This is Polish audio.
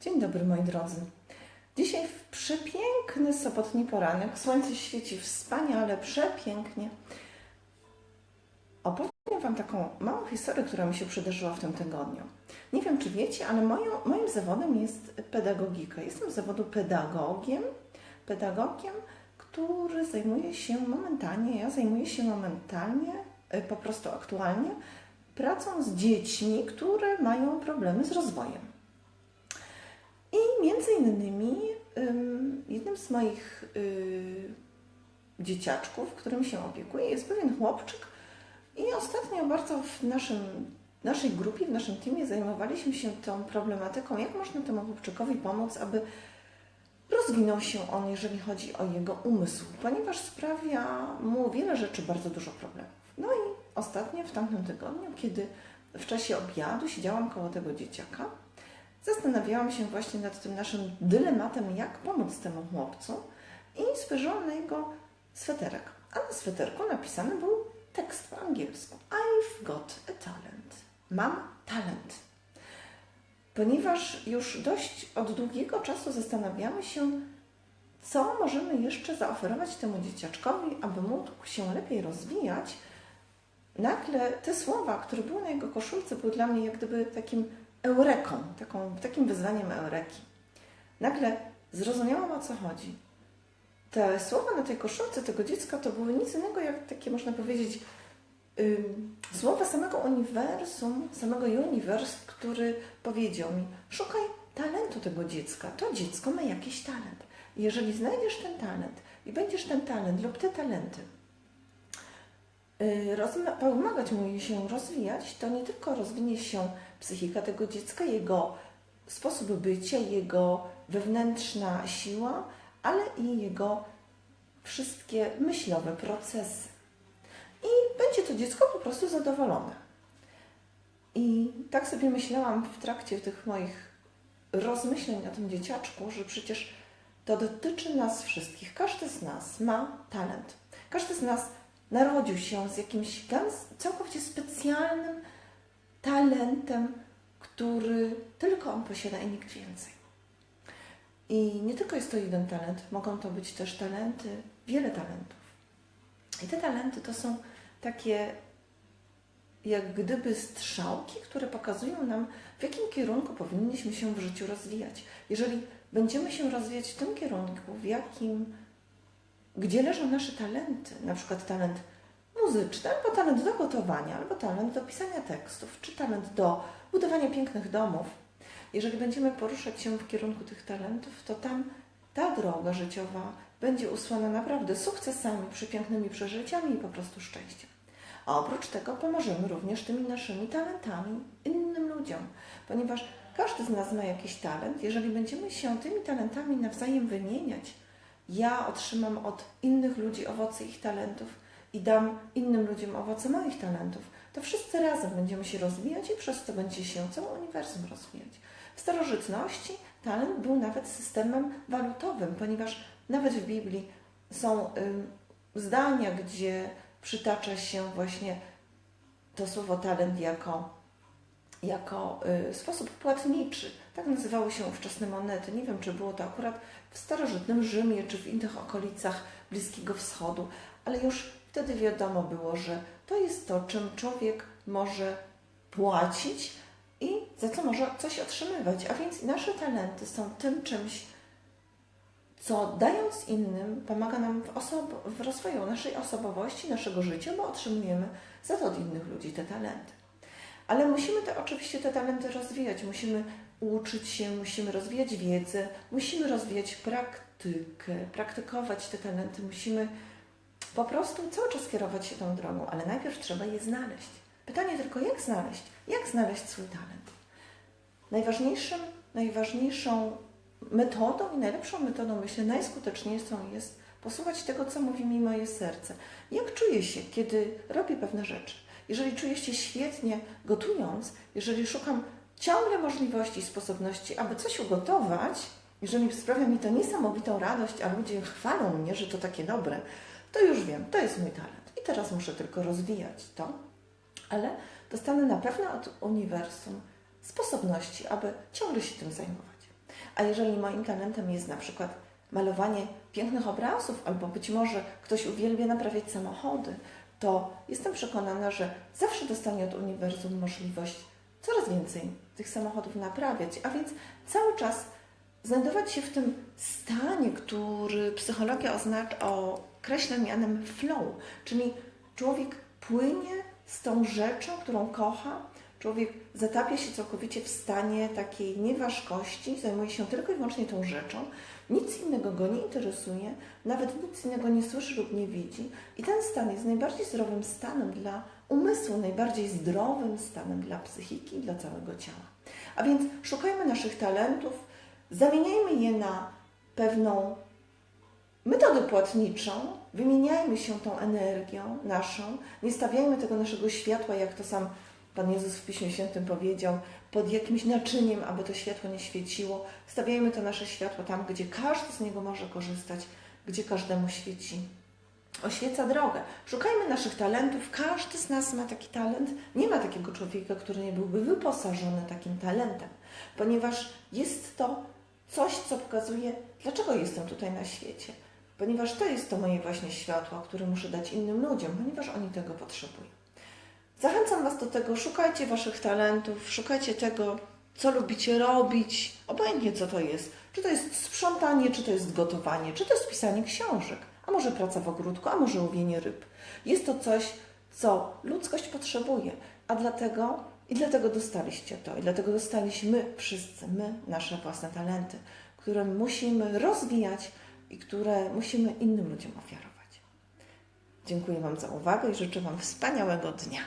Dzień dobry moi drodzy. Dzisiaj w przepiękny sobotni poranek. Słońce świeci wspaniale, przepięknie. Opowiem Wam taką małą historię, która mi się przydarzyła w tym tygodniu. Nie wiem, czy wiecie, ale moją, moim zawodem jest pedagogika. Jestem z zawodu pedagogiem, pedagogiem, który zajmuje się momentalnie, ja zajmuję się momentalnie, y, po prostu aktualnie, pracą z dziećmi, które mają problemy z rozwojem. I między innymi ym, jednym z moich y, dzieciaczków, którym się opiekuję, jest pewien chłopczyk. I ostatnio bardzo w naszym, naszej grupie, w naszym teamie zajmowaliśmy się tą problematyką, jak można temu chłopczykowi pomóc, aby rozwinął się on, jeżeli chodzi o jego umysł, ponieważ sprawia mu wiele rzeczy, bardzo dużo problemów. No i ostatnio, w tamtym tygodniu, kiedy w czasie obiadu siedziałam koło tego dzieciaka, zastanawiałam się właśnie nad tym naszym dylematem, jak pomóc temu chłopcu i spojrzałam na jego sweterek. A na sweterku napisany był tekst po angielsku. I've got a talent. Mam talent. Ponieważ już dość od długiego czasu zastanawiamy się, co możemy jeszcze zaoferować temu dzieciaczkowi, aby mógł się lepiej rozwijać, nagle te słowa, które były na jego koszulce, były dla mnie jak gdyby takim eureką, taką, takim wyzwaniem eureki. Nagle zrozumiałam o co chodzi. Te słowa na tej koszulce tego dziecka to były nic innego jak takie, można powiedzieć, ym, słowa samego uniwersum, samego uniwers, który powiedział mi: Szukaj talentu tego dziecka. To dziecko ma jakiś talent. Jeżeli znajdziesz ten talent i będziesz ten talent lub te talenty pomagać mu się rozwijać, to nie tylko rozwinie się psychika tego dziecka, jego sposób bycia, jego wewnętrzna siła, ale i jego wszystkie myślowe procesy. I będzie to dziecko po prostu zadowolone. I tak sobie myślałam w trakcie tych moich rozmyśleń o tym dzieciaczku, że przecież to dotyczy nas wszystkich. Każdy z nas ma talent. Każdy z nas narodził się z jakimś całkowicie specjalnym talentem, który tylko on posiada i nikt więcej. I nie tylko jest to jeden talent, mogą to być też talenty, wiele talentów. I te talenty to są takie jak gdyby strzałki, które pokazują nam, w jakim kierunku powinniśmy się w życiu rozwijać. Jeżeli będziemy się rozwijać w tym kierunku, w jakim, gdzie leżą nasze talenty, na przykład talent muzyczny, albo talent do gotowania, albo talent do pisania tekstów, czy talent do budowania pięknych domów. Jeżeli będziemy poruszać się w kierunku tych talentów, to tam ta droga życiowa będzie usłana naprawdę sukcesami, przepięknymi przeżyciami i po prostu szczęściem. A oprócz tego pomożemy również tymi naszymi talentami innym ludziom, ponieważ każdy z nas ma jakiś talent. Jeżeli będziemy się tymi talentami nawzajem wymieniać, ja otrzymam od innych ludzi owoce ich talentów i dam innym ludziom owoce moich talentów, to wszyscy razem będziemy się rozwijać i przez to będzie się całe uniwersum rozwijać. W starożytności talent był nawet systemem walutowym, ponieważ nawet w Biblii są ym, zdania, gdzie przytacza się właśnie to słowo talent jako, jako y, sposób płatniczy. Tak nazywały się ówczesne monety. Nie wiem, czy było to akurat w starożytnym Rzymie, czy w innych okolicach Bliskiego Wschodu, ale już wtedy wiadomo było, że to jest to, czym człowiek może płacić i za co może coś otrzymywać. A więc nasze talenty są tym czymś, co dając innym pomaga nam w, w rozwoju naszej osobowości, naszego życia, bo otrzymujemy za to od innych ludzi te talenty. Ale musimy te, oczywiście te talenty rozwijać, musimy uczyć się, musimy rozwijać wiedzę, musimy rozwijać praktykę, praktykować te talenty, musimy po prostu cały czas kierować się tą drogą, ale najpierw trzeba je znaleźć. Pytanie tylko, jak znaleźć? Jak znaleźć swój talent? Najważniejszym, najważniejszą metodą i najlepszą metodą, myślę, najskuteczniejszą jest posłuchać tego, co mówi mi moje serce. Jak czuję się, kiedy robię pewne rzeczy? Jeżeli czuję się świetnie gotując, jeżeli szukam ciągle możliwości i sposobności, aby coś ugotować, jeżeli sprawia mi to niesamowitą radość, a ludzie chwalą mnie, że to takie dobre, to już wiem, to jest mój talent. I teraz muszę tylko rozwijać to, ale dostanę na pewno od uniwersum sposobności, aby ciągle się tym zajmować. A jeżeli moim talentem jest na przykład malowanie pięknych obrazów, albo być może ktoś uwielbia naprawiać samochody, to jestem przekonana, że zawsze dostanie od uniwersum możliwość coraz więcej tych samochodów naprawiać, a więc cały czas znajdować się w tym stanie, który psychologia oznacza, określa mianem flow, czyli człowiek płynie z tą rzeczą, którą kocha, człowiek zatapia się całkowicie w stanie takiej nieważkości, zajmuje się tylko i wyłącznie tą rzeczą, nic innego go nie interesuje, nawet nic innego nie słyszy lub nie widzi i ten stan jest najbardziej zdrowym stanem dla umysłu, najbardziej zdrowym stanem dla psychiki i dla całego ciała. A więc szukajmy naszych talentów, zamieniajmy je na pewną metodę płatniczą, wymieniajmy się tą energią naszą, nie stawiajmy tego naszego światła, jak to sam Pan Jezus w Piśmie Świętym powiedział, pod jakimś naczyniem, aby to światło nie świeciło. Stawiajmy to nasze światło tam, gdzie każdy z niego może korzystać, gdzie każdemu świeci. Oświeca drogę. Szukajmy naszych talentów. Każdy z nas ma taki talent. Nie ma takiego człowieka, który nie byłby wyposażony takim talentem, ponieważ jest to coś, co pokazuje, dlaczego jestem tutaj na świecie. Ponieważ to jest to moje właśnie światło, które muszę dać innym ludziom, ponieważ oni tego potrzebują. Zachęcam Was do tego, szukajcie Waszych talentów, szukajcie tego, co lubicie robić, obojętnie co to jest. Czy to jest sprzątanie, czy to jest gotowanie, czy to jest pisanie książek, a może praca w ogródku, a może łowienie ryb. Jest to coś, co ludzkość potrzebuje, a dlatego i dlatego dostaliście to, i dlatego dostaliśmy wszyscy, my, nasze własne talenty, które musimy rozwijać i które musimy innym ludziom ofiarować. Dziękuję Wam za uwagę i życzę Wam wspaniałego dnia.